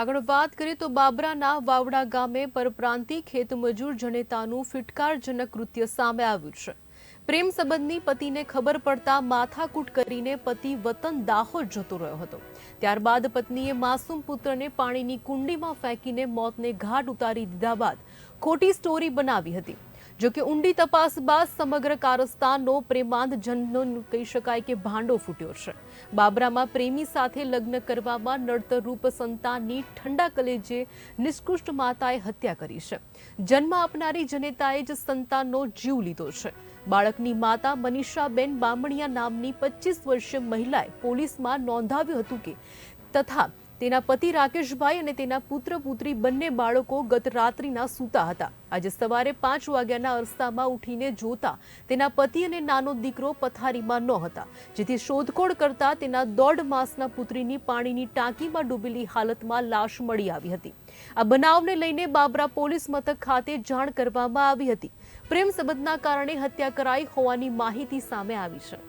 આગળ વાત કરીએ તો બાબરાના વાવડા ગામે પરપ્રાંતિ ખેતમજૂર જનેતાનું ફિટકારજનક કૃત્ય સામે આવ્યું છે. પ્રેમ સંબંધની પતિને ખબર પડતા માથાકૂટ કરીને પતિ વતન દાહોદ જતો રહ્યો હતો. ત્યારબાદ પત્નીએ માસૂમ પુત્રને પાણીની કુંડીમાં ફેંકીને મોતને ઘાટ ઉતારી દીધા બાદ ખોટી સ્ટોરી બનાવી હતી. જો કે ઊંડી તપાસ બાદ સમગ્ર કારસ્તાનનો પ્રેમાંત જનનો કહી શકાય કે ભાંડો ફૂટ્યો છે. બાબરામાં પ્રેમી સાથે લગ્ન કરવામાં નડતરરૂપ સંતાનની ઠંડા કલેજે નિષ્કૃષ્ટ માતાએ હત્યા કરી છે. જન્મ આપનારી જનેતાએ જ સંતાનનો જીવ લીધો છે. બાળકની માતા મનીષાબેન બામણિયા નામની પચીસ વર્ષીય મહિલાએ પોલીસમાં નોંધાવ્યું હતું કે તથા તેના પતિ રાકેશભાઈ અને તેના પુત્ર, પુત્રી બંને બાળકો ગત રાત્રિના સૂતા હતા. આજે સવારે પાંચ વાગ્યાના અરસામાં ઉઠીને જોતા તેના પતિ અને નાનો દીકરો પથારીમાં ન હતા. જેથી શોધખોળ કરતા તેના દોઢ માસના પુત્રીની પાણીની ટાંકીમાં ડૂબેલી હાલતમાં લાશ મળી આવી હતી. આ બનાવને લઈને બાબરા પોલીસ મથક ખાતે જાણ કરવામાં આવી હતી. પ્રેમ સંબંધના કારણે હત્યા કરાઈ હોવાની માહિતી સામે આવી છે.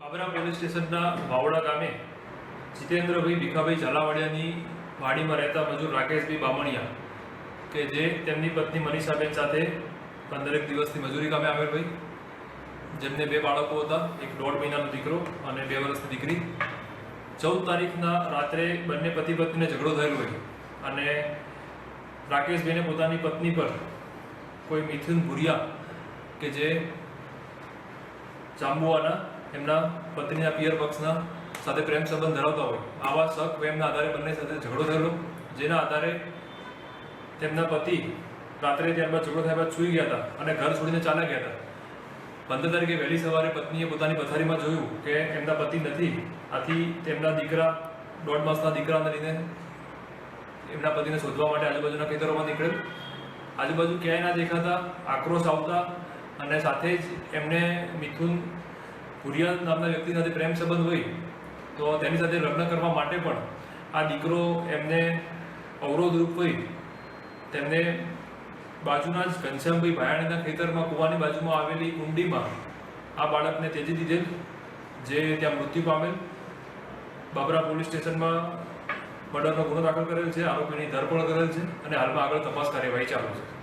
બાબરા પોલીસ સ્ટેશનના વાવડા ગામે જીતેન્દ્રભાઈ ભીખાભાઈ ઝાલાવાડિયાની વાડીમાં રહેતા મજૂર રાકેશભાઈ બામણિયા કે જે તેમની પત્ની મનીષાબેન સાથે પંદરેક દિવસથી મજૂરી કામે આવેલ ભાઈ. જેમને બે બાળકો હતા, એક દોઢ મહિનાનો દીકરો અને બે વર્ષની દીકરી. ચૌદ તારીખના રાત્રે બંને પતિ પત્નીને ઝઘડો થયેલો હોય અને રાકેશભાઈને પોતાની પત્ની પર કોઈ મિથુન ભુરિયા કે જે જાંબુઆના, એમના પત્નીના પિયર પક્ષના સાથે પ્રેમ સંબંધ ધરાવતા હોય. આવા શક પ્રેમના આધારે બંને સાથે ઝઘડો થયેલો, જેના આધારે તેમના પતિ રાત્રે ત્યારબાદ ઝઘડો થયા બાદ સૂઈ ગયા હતા અને ઘર છોડીને ચાલ્યા ગયા હતા. પંદર તારીખે વહેલી સવારે પત્નીએ પોતાની પથારીમાં જોયું કે એમના પતિ નથી. આથી તેમના દીકરા, દોઢ માસના દીકરાને લઈને એમના પતિને શોધવા માટે આજુબાજુના ખેતરોમાં નીકળ્યું આજુબાજુ ક્યાંય ના દેખાતા, આક્રોશ આવતા અને સાથે જ એમને મિથુન કુરિયા નામના વ્યક્તિ સાથે પ્રેમ સંબંધ હોય તો તેની સાથે લગ્ન કરવા માટે પણ આ દીકરો એમને અવરોધરૂપ હોય, તેમને બાજુના જ ઘનશ્યામભાઈ ભાયાણીના ખેતરમાં કૂવાની બાજુમાં આવેલી કુંડીમાં આ બાળકને તેજી દીધેલ, જે ત્યાં મૃત્યુ પામેલ. બાબરા પોલીસ સ્ટેશનમાં મર્ડરનો ગુનો દાખલ કરેલ છે, આરોપીની ધરપકડ કરેલ છે અને હાલમાં આગળ તપાસ કાર્યવાહી ચાલુ છે.